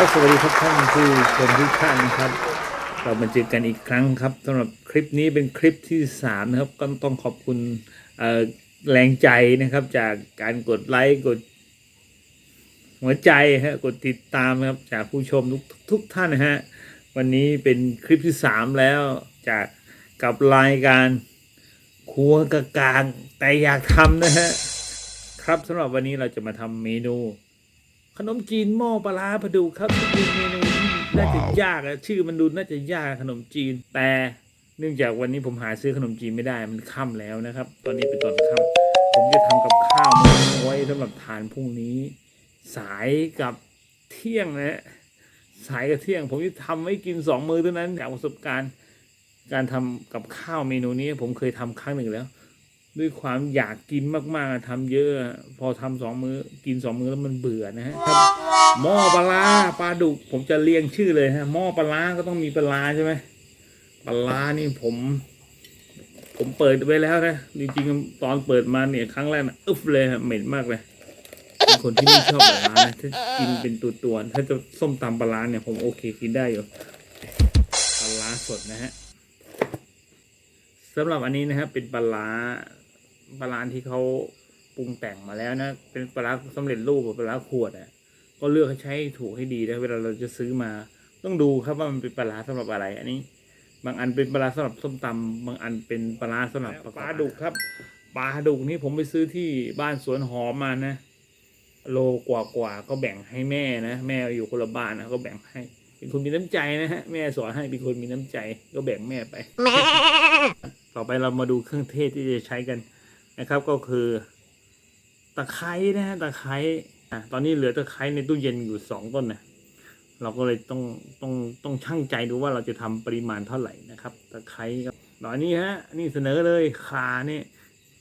ก็สวัสดีครับท่านผู้ชมทุกท่านนะครับ เรามาเจอกันอีกครั้งครับสำหรับคลิปนี้เป็นคลิปที่สามนะครับก็ต้องขอบคุณแรงใจนะครับ จากการกดไลค์กด หัวใจฮะกดติดตามนะครับ จากผู้ชมทุกทุกท่านนะฮะวันนี้เป็นคลิปที่สามแล้วจากกับรายการครัวกะกลางแต่อยากทำนะฮะครับสำหรับวันนี้เราจะมาทำเมนู ขนมจีนหม้อปลาร้าปลาดุครับเป็นเมนูที่น่าจะยากอะชื่อมันดูน่าจะยากขนมจีน แต่เนื่องจากวันนี้ผมหาซื้อขนมจีนไม่ได้มันค่ำแล้วนะครับ ตอนนี้เป็นตอนค่ำผมจะทำกับข้าวมาไว้สำหรับทานพรุ่งนี้ สายกับเที่ยงนะฮะสายกับเที่ยง ผมจะทำไว้กินสองมือเท่านั้นจากประสบการณ์ การทำกับข้าวเมนูนี้ผมเคยทำครั้งหนึ่งแล้ว ด้วยความอยากกินมากๆทำเยอะ พอทำสองมือกินสองมื้อแล้วมันเบื่อนะฮะหม้อปลาปลาดุกผมจะเรียงชื่อเลยฮะหม้อปลาก็ต้องมีปลาใช่ไหมปลานี่ผม ผมเปิดไว้แล้วนะจริงๆตอนเปิดมาเนี่ยครั้งแรกนะอึ๊บเลยฮะเหม็นมากเลยเป็นคนที่ไม่ชอบปลานะถ้ากินเป็นตัวตัวๆถ้าจะส้มตำปลาเนี่ยผมโอเคกินได้อยู่ปลาสดนะฮะสำหรับอันนี้นะครับเป็นปลา ปลาร้าที่เขาปรุงแต่งมาแล้วนะ เป็นปลาร้าสำเร็จรูปกับปลาร้าขวดอะ ก็เลือกให้ใช้ถูกให้ดีนะเวลาเราจะซื้อมา ต้องดูครับว่ามันเป็นปลาร้าสำหรับอะไร อันนี้ บางอันเป็นปลาร้าสำหรับส้มตำบางอันเป็นปลาร้าสำหรับปลาดุกครับปลาดุกนี่ผมไปซื้อที่บ้านสวนหอมมานะโลกว่ากว่าๆก็แบ่งให้แม่นะแม่อยู่คนละบ้านนะก็แบ่งให้ เป็นคนมีน้ำใจนะฮะแม่สอนให้เป็นคนมีน้ำใจ ก็แบ่งแม่ไป ต่อไปเรามาดูเครื่องเทศที่จะใช้กัน นะครับก็คือตะไคร้นะฮะตะไคร้อะตอนนี้เหลือตะไคร้ในตู้เย็นอยู่สองต้นนะเราก็เลยต้องต้องต้องชั่งใจดูว่าเราจะทำปริมาณเท่าไหร่นะครับตะไคร้ครับตอนนี้ฮะนี่เสนอเลยขาเนี่ย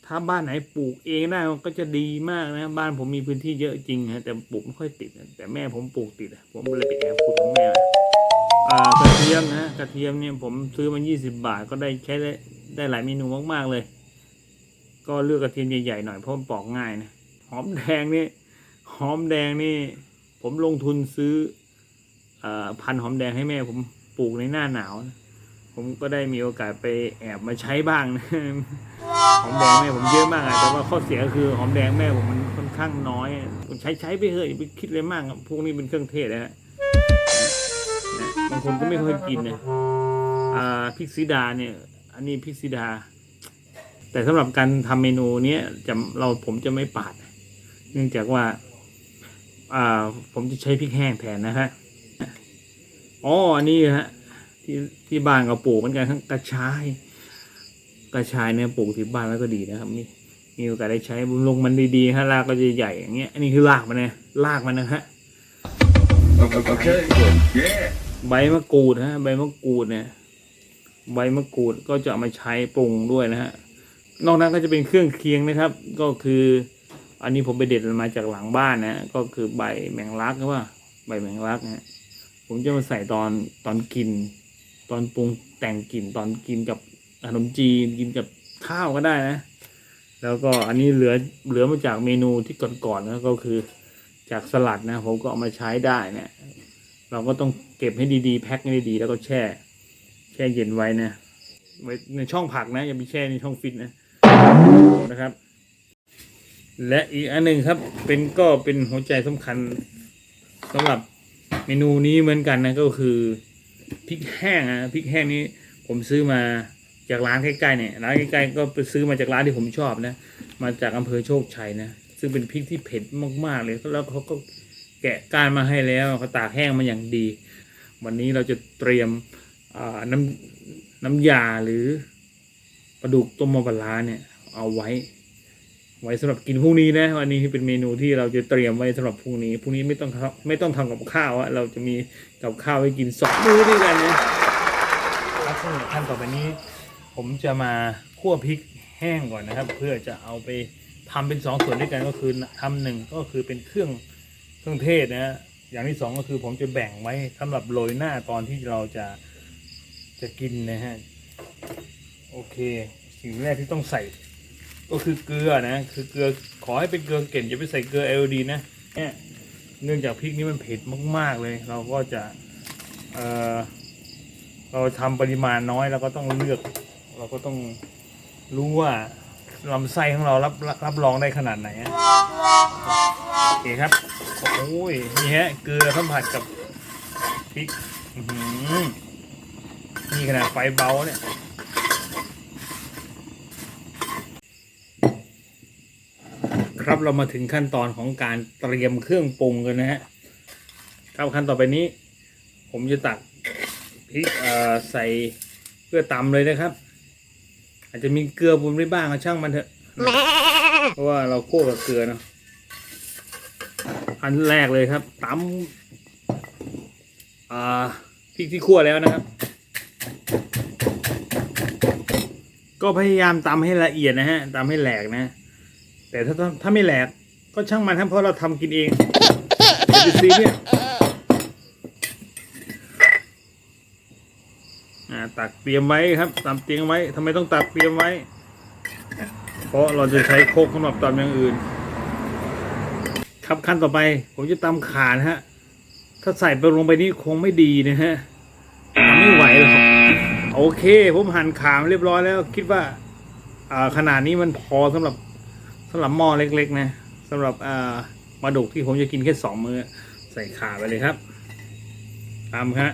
ถ้าบ้านไหนปลูกเองได้ก็จะดีมากนะ บ้านผมมีพื้นที่เยอะจริงฮะแต่ปลูกไม่ค่อยติด แต่แม่ผมปลูกติดผมเลยไปแอบขุดของแม่กระเทียมนะกระเทียมเนี่ยผมซื้อมา 20 บาทก็ได้ใช้ได้ได้หลายเมนูมากๆเลย ก็เลือกกระเทียมใหญ่ๆหน่อยเพราะมันปอกง่ายนะหอมแดงนี่หอมแดงนี่ ผมลงทุนซื้ออพันหอมแดงให้แม่ ผมปลูกในหน้าหนาวนะผมก็ได้มีโอกาสไปแอบมาใช้บ้างนะหอมแดงแม่ผมเยอะมากอะแต่ว่าข้อเสียคือหอมแดงแม่ผมมันค่อนข้างน้อยผมใช้ใช้ไปเถอะอย่าไปคิดเลยมากพวกนี้เป็นเครื่องเทศนะฮะบางคนก็ไม่ค่อยกินนะอ่าพริกซีดาเนี่ย อันนี้พริกซีดา แต่สำหรับการทำเมนูเนี้ยจะเราผมจะไม่ปาด เนื่องจากว่าอ่าผมจะใช้พริกแห้งแทนนะฮะอ๋ออันนี้ฮะที่ที่บ้านก็ปลูกเหมือนกันทั้งกระชาย กระชายเนี่ยปลูกที่บ้านแล้วก็ดีนะครับมีมีโอกาสได้ใช้บำรุงมันดีๆฮะรากก็จะใหญ่อย่างเงี้ยอันนี้คือรากมันนะรากมันนะฮะ Okay, yeah. ใบมะกรูดฮะใบมะกรูดเนี่ยใบมะกรูดก็จะเอามาใช้ปรุงด้วยนะฮะ นอกนั้นก็จะเป็นเครื่องเคียงนะครับ ก็คือ อันนี้ผมไปเด็ดมาจากหลังบ้านนะ ก็คือใบแมงลักว่า ใบแมงลักนะฮะผมจะมาใส่ตอนตอนกิน ตอนปรุงแต่งกลิ่นตอนกินกับขนมจีนกินกับข้าวก็ได้นะ แล้วก็อันนี้เหลือเหลือมาจากเมนูที่ก่อนๆนะก็คือจากสลัดนะ ผมก็เอามาใช้ได้เนี่ยเราก็ต้องเก็บให้ดีๆ แพ็คให้ดีๆแล้วก็แช่ แช่เย็นไว้นะไว้ในช่องผักนะอย่าไปแช่ในช่องฟิตนะ นะครับ และอีกอันหนึ่งครับ เป็นก็เป็นหัวใจสำคัญสำหรับเมนูนี้เหมือนกันนะก็คือพริกแห้งนะพริกแห้งนี้ผมซื้อมาจากร้านใกล้ๆเนี่ยร้านใกล้ๆก็ไปซื้อมาจากร้านที่ผมชอบนะ มาจากอำเภอโชคชัยนะซึ่งเป็นพริกที่เผ็ดมากๆเลยแล้วเขาก็แกะก้านมาให้แล้วเขาตากแห้งมาอย่างดี วันนี้เราจะเตรียมน้ำน้ำยาหรือปลาดุกต้มมะปลาร้าเนี่ย เอาไว้ ไว้สำหรับกินพรุ่งนี้นะวันนี้เป็นเมนูที่เราจะเตรียมไว้สำหรับพรุ่งนี้พรุ่งนี้ไม่ต้องไม่ต้องทำกับข้าวอะเราจะมีกับข้าวให้กินสองมื้อด้วยกันนะครับซึ่งขั้นต่อไปนี้ ผมจะมาคั่วพริกแห้งก่อนนะครับ เพื่อจะเอาไปทำเป็นสองส่วนด้วยกันก็คือทำหนึ่งก็คือเป็นเครื่องเครื่องเทศนะฮะอย่างที่สองก็คือผมจะแบ่งไว้สำหรับโรยหน้าตอนที่เราจะจะกินนะฮะ โอเค สิ่งแรกที่ต้องใส่ ก็คือเกลือนะ คือเกลือขอให้เป็นเกลือเก่นอย่าไปใส่เกลือเอลดีนะเนี่ยเนื่องจากพริกนี้มันเผ็ดมาก ๆเลย เราก็จะเออเราทำปริมาณน้อยเราก็ต้องเลือก เราก็ต้องรู้ว่าลำไส้ของเรารับรับรองได้ขนาดไหนโอเคครับโอ้ยนี่ฮะเกลือสัมผัสกับพริกนี่ขนาดไฟเบาเนี่ย ครับเรามาถึงขั้นตอนของการเตรียมเครื่องปรุงกันนะฮะครับขั้นต่อไปนี้ ผมจะตักพริกใส่เพื่อตำเลยนะครับ อาจจะมีเกลือปนไปบ้างช่างมันเถอะเพราะว่าเราโคกกับเกลือเนาะอันแรกเลยครับตำพริกที่คั่วแล้วนะครับ ก็พยายามตำให้ละเอียดนะฮะตำให้แหลกนะ แต่ถ้าถ้าไม่แหลกก็ช่างมันครับเพราะเราทำกินเองอย่าไปซีเนี่ยตักเตรียมไว้ครับตำเตรียมไว้ทำไมต้องตักเตรียมไว้ เพราะเราจะใช้โคกสำหรับตำอย่างอื่น ครับขั้นต่อไป ผมจะตำขานะฮะ ถ้าใส่ไปลงไปนี่คงไม่ดีนะฮะไม่ไหวหรอกโอเค ผมหั่นขามเรียบร้อยแล้ว คิดว่าขนาดนี้มันพอสำหรับ สำหรับหม้อเล็กๆ นะสำหรับอ่าปลาดุกที่ผมจะกินแค่สองมือใส่ขาไปเลยครับตามครับ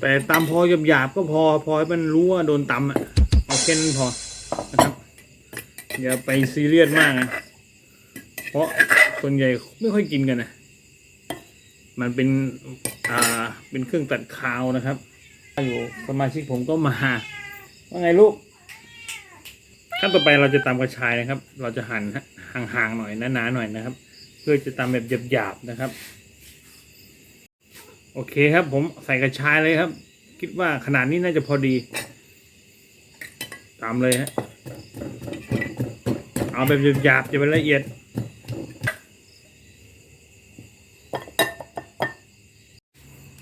แต่ตำพอหยาบๆก็พอพอให้มันรู้ว่าโดนตำอะเอาแค่นั้นพอนะครับอย่าไปซีเรียสมากนะเพราะส่วนใหญ่ไม่ค่อยกินกันนะมันเป็นอ่าเป็นเครื่องตัดคาวนะครับ อยู่สมาชิกผมก็มาว่าไงลูกขั้นต่อไปเราจะตำกระชายนะครับ เราจะหั่นห่างๆหน่อยหนาๆหน่อยนะครับ เพื่อจะตำแบบหยาบๆนะครับ โอเคครับ ผมใส่กระชายเลยครับ คิดว่าขนาดนี้น่าจะพอดีตามเลยฮะเอาแบบหยาบๆจะเป็นละเอียด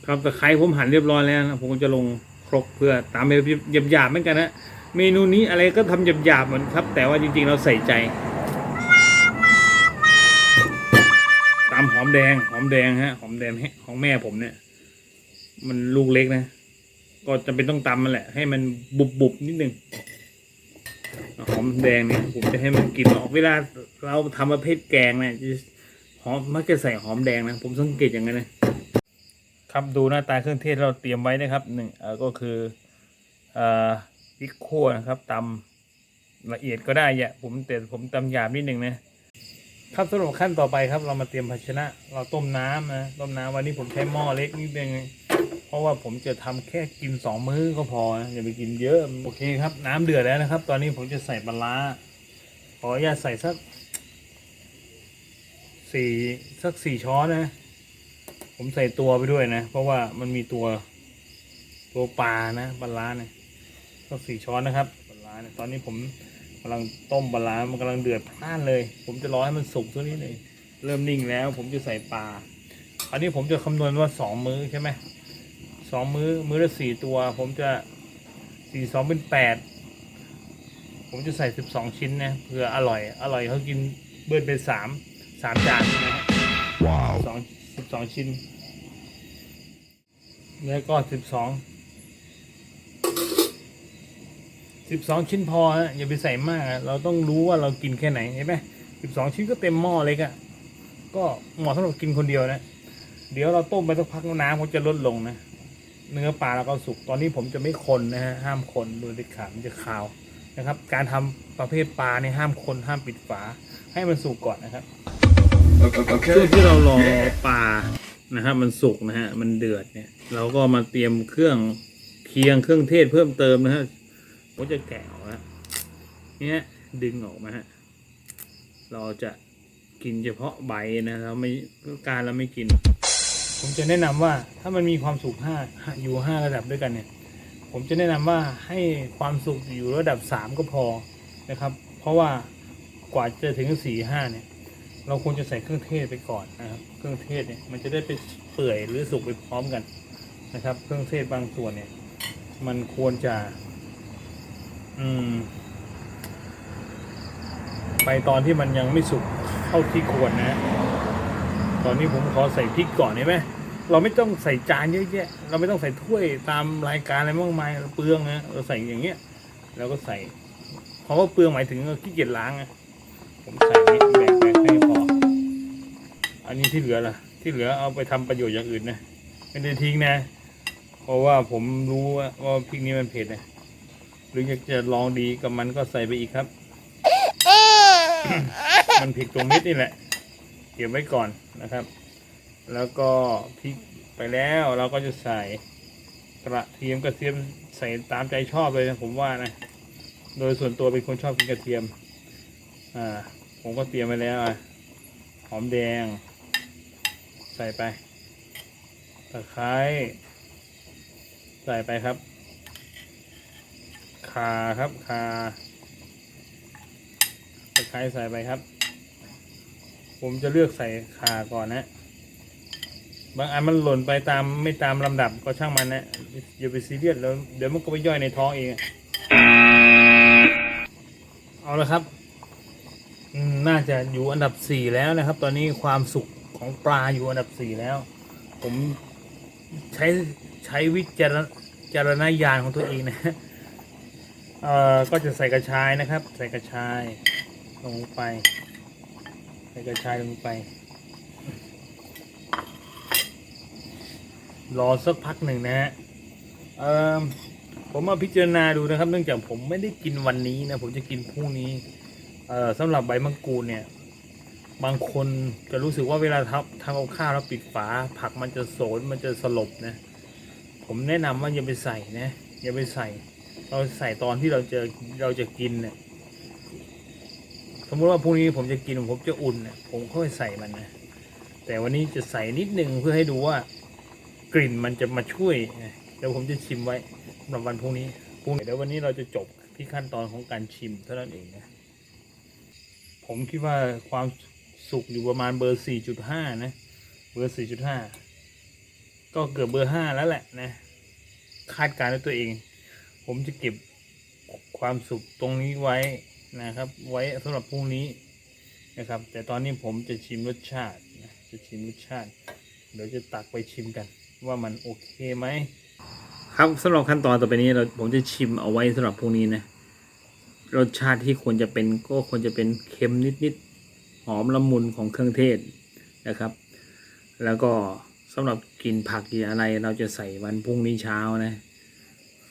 ครับตะไคร้ผมหั่นเรียบร้อยแล้วนะผมก็จะลงครกเพื่อตามแบบหยาบๆเหมือนกันนะเมนูนี้อะไรก็ทำหยาบๆเหมือนครับ แต่ว่าจริงๆเราใส่ใจตามหอมแดงหอมแดงฮะหอมแดงของแม่ผมเนี่ย มันลูกเล็กนะ ก็จะเป็นต้องตำมันแหละ ให้มันบุบๆนิดนึงหอมแดงเนี่ยผมจะให้มันกลินออกเวลาเราทำประเภทแกงเนี่ยหอมมักจะใส่หอมแดงนะ ผมสังเกตอย่างนั้นนะ ครับดูหน้าตาเครื่องเทศเราเตรียมไว้นะครับหนึ่งเออก็คืออพริกขั่วนะครับตำละเอียดก็ได้อย่าผมแต่ผมตำหยาบนิดหนึ่งนะครับสำหรับขั้นต่อไปครับ เรามาเตรียมภาชนะ เราต้มน้ำนะต้มน้ำวันนี้ผมใช้หม้อเล็กนิดนึงเพราะว่าผมจะทำแค่กินสองมื้อก็พอนะอย่าไปกินเยอะโอเคครับ น้ำเดือดแล้วนะครับ ตอนนี้ผมจะใส่ปลาร้าขออนุญาตใส่สักสี่สักสี่ช้อนนะ ผมใส่ตัวไปด้วยนะ เพราะว่ามันมีตัวตัวปลานะปลาร้าเนี่ยก็สี่ช้อนนะครับปลาร้าเนี่ยตอนนี้ผมกำลังต้มปลาร้ามันกำลังเดือดพล่านเลย ผมจะรอให้มันสุกตัวนี้เลยเริ่มนิ่งแล้ว ผมจะใส่ปลาอันนี้ผมจะคำนวณว่าสองมื้อใช่ไหมสองมื้อมื้อละสี่ตัว ผมจะสี่สองเป็นแปดผมจะใส่สิบสองชิ้นนะเพื่ออร่อย อร่อยเขากินเบิร์นเป็นสามสามจานใช่ไหม Wow. สอง สิบสองชิ้น แล้วก็สิบสองสิบสองชิ้นพอฮะอย่าไปใส่มากเราต้องรู้ว่าเรากินแค่ไหนเห็นไหมสิบสองชิ้นก็เต็มหม้อเล็กอะ่ะก็เหมาะสำหรับกินคนเดียวนะ เดี๋ยวเราต้มไปสักพักน้ำมันจะลดลงนะ เนื้อปลาเราก็สุก ตอนนี้ผมจะไม่คนนะฮะ ห้ามคนโดยเด็ดขาดมันจะคาวนะครับ การทำประเภทปลาเนี่ยห้ามคนห้ามปิดฝา ให้มันสุกก่อนนะครับ ช่วงที่เรารอ Yeah. ปลานะครับมันสุกนะฮะมันเดือดเนี่ย เราก็มาเตรียมเครื่องเคียงเครื่องเทศเพิ่มเติมนะฮะผมจะแกะออกนะเนี่ยดึงออกมาฮะเราจะกินเฉพาะใบนะเราไม่การเราไม่กิน ผมจะแนะนำว่าถ้ามันมีความสุกห้าอยู่ห้าระดับด้วยกันเนี่ย ผมจะแนะนำว่าให้ความสุกอยู่ระดับสามก็พอนะครับ เพราะว่ากว่าจะถึงสี่ห้าเนี่ย เราควรจะใส่เครื่องเทศไปก่อนนะครับ เครื่องเทศเนี่ยมันจะได้ไปเปื่อยหรือสุกไปพร้อมกันนะครับ เครื่องเทศบางส่วนเนี่ย มันควรจะ อืม ไปตอนที่มันยังไม่สุกเท่าที่ควรนะ ตอนนี้ผมขอใส่พริกก่อนได้ไหมเราไม่ต้องใส่จานเยอะแยะ เราไม่ต้องใส่ถ้วยตามรายการอะไรมากมายเปลืองนะเราใส่อย่างเงี้ย แล้วก็ใส่เพราะว่าเปลืองหมายถึงขี้เกียจล้างอะผมใส่นี้แบ ให้พอ อันนี้ที่เหลือล่ะ ที่เหลือเอาไปทำประโยชน์อย่างอื่นนะไม่ได้ทิ้งนะ เพราะว่าผมรู้ว่าว่าพริกนี้มันเผ็ดนะหรืออยากจะลองดีกับมันก็ใส่ไปอีกครับ มันผิดตรงนิดนี่แหละ เก็บไว้ก่อนนะครับ แล้วก็พริกไปแล้วเราก็จะใส่กระเทียมกระเทียมใส่ตามใจชอบเลยนะผมว่านะ โดยส่วนตัวเป็นคนชอบกินกระเทียม อ่า ผมก็เตรียมไว้แล้วอะหอมแดง ใส่ไปตะไคร้ใส่ไปครับขาครับขาตะไคร้ใส่ไปครับ ผมจะเลือกใส่ขาก่อนนะ บางอันมันหล่นไปตามไม่ตามลำดับก็ช่างมันนะอย่าไปซีเรียสแล้วเดี๋ยวมันก็ไปย่อยในท้องเอง เอาละครับ น่าจะอยู่อันดับสี่แล้วนะครับ ตอนนี้ความสุขของปลาอยู่อันดับสี่แล้ว ผมใช้ใช้วิจารณจารณญาณของตัวเองนะเอ่อก็จะใส่กระชายนะครับ ใส่กระชายลงไป ใส่กระชายลงไป รอสักพักหนึ่งนะฮะเอ่อผมมาพิจารณาดูนะครับ เนื่องจากผมไม่ได้กินวันนี้นะ ผมจะกินพรุ่งนี้ สำหรับใบมะกรูดเนี่ย บางคนจะรู้สึกว่าเวลาทำทำกับข้าวแล้วปิดฝา ผักมันจะโสนมันจะสลบนะ ผมแนะนำว่าอย่าไปใส่นะอย่าไปใส่ เราใส่ตอนที่เราจะเราจะกินเนี่ยสมมติว่าพรุ่งนี้ผมจะกินผมจะอุ่นเนี่ยผมค่อยใส่มันนะแต่วันนี้จะใส่นิดนึงเพื่อให้ดูว่ากลิ่นมันจะมาช่วยนะเดี๋ยวผมจะชิมไว้สำหรับวันพรุ่งนี้พรุ่งนี้เดี๋ยววันนี้เราจะจบที่ขั้นตอนของการชิมเท่านั้นเองนะ ผมคิดว่าความสุกอยู่ประมาณเบอร์สี่จุดห้านะ เบอร์สี่จุดห้าก็เกือบเบอร์ห้าแล้วแหละนะ คาดการณ์ด้วยตัวเอง ผมจะเก็บความสุขตรงนี้ไว้นะครับ ไว้สำหรับพรุ่งนี้นะครับ แต่ตอนนี้ผมจะชิมรสชาตินะจะชิมรสชาติ เดี๋ยวจะตักไปชิมกัน ว่ามันโอเคไหมครับสำหรับขั้นตอนต่อไปนี้เราผมจะชิมเอาไว้สำหรับพรุ่งนี้นะ รสชาติที่ควรจะเป็นก็ควรจะเป็นเค็มนิดๆหอมละมุนของเครื่องเทศนะครับ แล้วก็สำหรับกินผักกินอะไรเราจะใส่วันพรุ่งนี้เช้านะ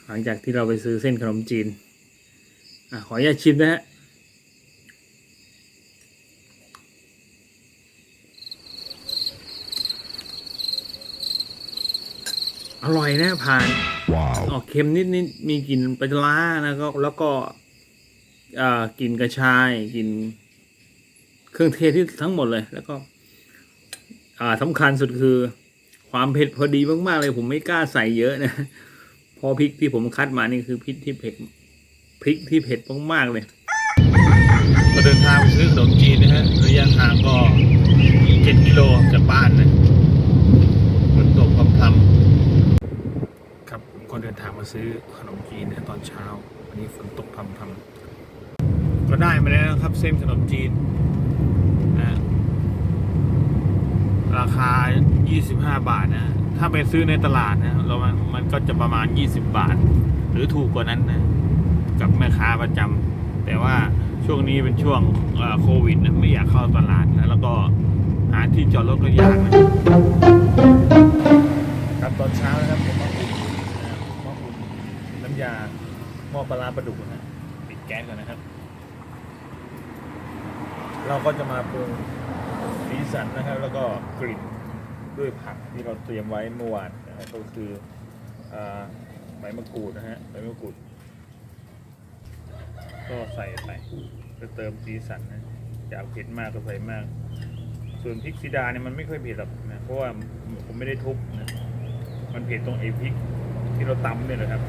หลังจากที่เราไปซื้อเส้นขนมจีนอะขออนุญาตชิมนะฮะอร่อยนะผ่าน Wow. ออกเค็มนิดนิดๆมีกลิ่นปลาร้านะก็แล้วก็อ่า กินกระชายกินเครื่องเทศที่ทั้งหมดเลย แล้วก็ อ่าสำคัญสุดคือ ความเผ็ดพอดีมากๆเลยผมไม่กล้าใส่เยอะนะพอพริกที่ผมคัดมานี่คือพริกที่เผ็ดพริกที่เผ็ดมากๆเลยก็เดินทางไปซื้อขนมจีนนะฮะระยะทางก็เจ็ดกิโลจากบ้านนะฝนตกพรำครับผมก็เดินทางมาซื้อขนมจีนนะตอนเช้าวันนี้ฝนตกพรำ ก็ได้มาแล้วครับ เส้นขนมจีนนะราคา 25 บาทนะ ถ้าไปซื้อในตลาดนะเรามันมันก็จะประมาณ 20 บาท หรือถูกกว่านั้นนะ กับแม่ค้าประจำแต่ว่าช่วงนี้เป็นช่วงโควิดนะไม่อยากเข้าตลาดนะแล้วก็หาที่จอดรถก็ยากนะครับตอนเช้านะครับผมมาอุ่นนะมาอุ่นน้ำยาหม้อปลาปลาดุกนะฮะปิดแก๊สก่อนนะครับ เราก็จะมาปรุงสีสันนะครับ แล้วก็กลิ่นด้วยผักที่เราเตรียมไว้เมื่อวานนะครับก็คือใบมะกรูดนะฮะใบมะกรูดก็ใส่ไปเพื่อเติมสีสันนะอยากเผ็ดมากก็ใส่มาก ส่วนพริกสีดาเนี่ยมันไม่ค่อยเผ็ดหรอกนะเพราะว่าผมไม่ได้ทุบนะมันเผ็ดตรงไอ้พริกที่เราตำเนี่ยแหละครับ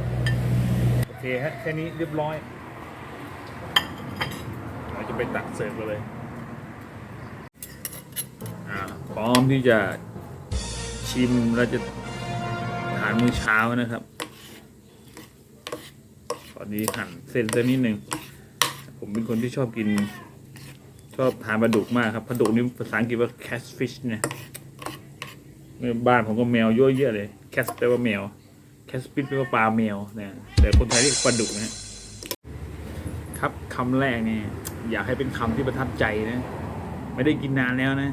โอเคฮะแค่นี้เรียบร้อยเราจะไปตักเสิร์ฟเลย พร้อมที่จะชิมเราจะทานมื้อเช้านะครับ ตอนนี้หั่นเส้นตัวนิดหนึ่งผมเป็นคนที่ชอบกิน ชอบทานปลาดุกมากครับปลาดุกนี่ภาษาอังกฤษว่า catfish เนี่ยบ้านผมก็แมวเยอะแยะเลย cat แปลว่าแมว catfish แปลว่าปลาแมวเนี่ยแต่คนไทยเรียกปลาดุกนะครับคำแรกเนี่ยอยากให้เป็นคำที่ประทับใจนะ ไม่ได้กินนานแล้วนะ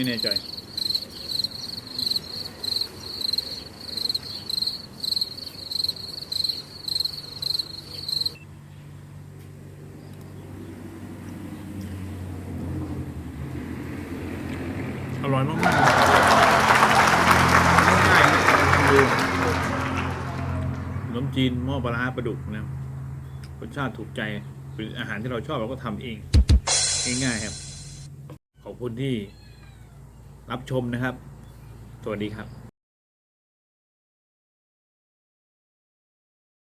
ไม่แน่ใจ อร่อยมากๆง่ายๆคือขนมจีนหม้อปลาร้าปลาดุกนะรสชาติถูกใจเป็นอาหารที่เราชอบเราก็ทำเอง ง่ายๆครับ ขอบคุณที่ รับชมนะครับ สวัสดีครับ